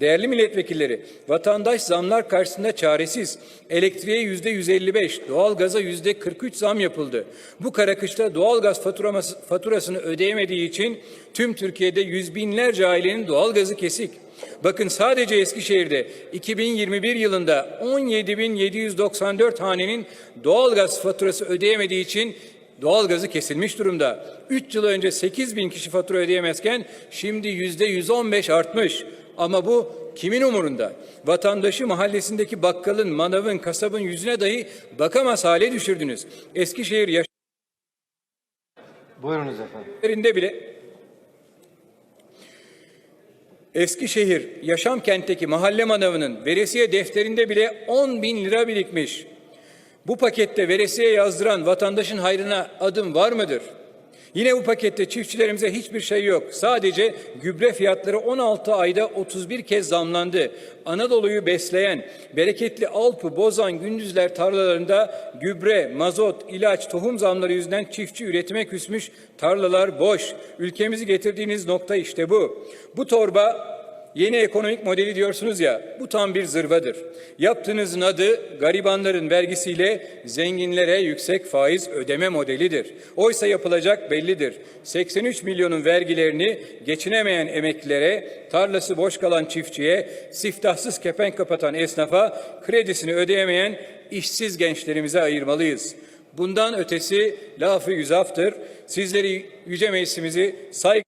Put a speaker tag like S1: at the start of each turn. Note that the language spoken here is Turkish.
S1: Değerli milletvekilleri, vatandaş zamlar karşısında çaresiz. Elektriğe yüzde 155, doğalgaza yüzde 43 zam yapıldı. Bu karakışta doğalgaz faturasını ödeyemediği için tüm Türkiye'de yüz binlerce ailenin doğalgazı kesik. Bakın sadece Eskişehir'de 2021 yılında 17.794 hanenin doğalgaz faturası ödeyemediği için doğalgazı kesilmiş durumda. 3 yıl önce 8 bin kişi fatura ödeyemezken şimdi yüzde 115 artmış. Ama bu kimin umurunda? Vatandaşı mahallesindeki bakkalın, manavın, kasabın yüzüne dahi bakamaz hale düşürdünüz. Eskişehir
S2: Buyurunuz efendim.
S1: bile Eskişehir yaşam kentteki mahalle manavının veresiye defterinde bile 10 bin lira birikmiş. Bu pakette veresiye yazdıran vatandaşın hayrına adım var mıdır? Yine bu pakette çiftçilerimize hiçbir şey yok. Sadece gübre fiyatları 16 ayda 31 kez zamlandı. Anadolu'yu besleyen bereketli Alpı, Bozan, Gündüzler tarlalarında gübre, mazot, ilaç, tohum zamları yüzünden çiftçi üretime küsmüş. Tarlalar boş. Ülkemizi getirdiğiniz nokta işte bu. Bu torba Yeni ekonomik modeli diyorsunuz ya, bu tam bir zırvadır. Yaptığınızın adı garibanların vergisiyle zenginlere yüksek faiz ödeme modelidir. Oysa yapılacak bellidir. 83 milyonun vergilerini geçinemeyen emeklilere, tarlası boş kalan çiftçiye, siftahsız kepenk kapatan esnafa, kredisini ödeyemeyen işsiz gençlerimize ayırmalıyız. Bundan ötesi lafı yüzaftır. Sizleri yüce meclisimizi saygı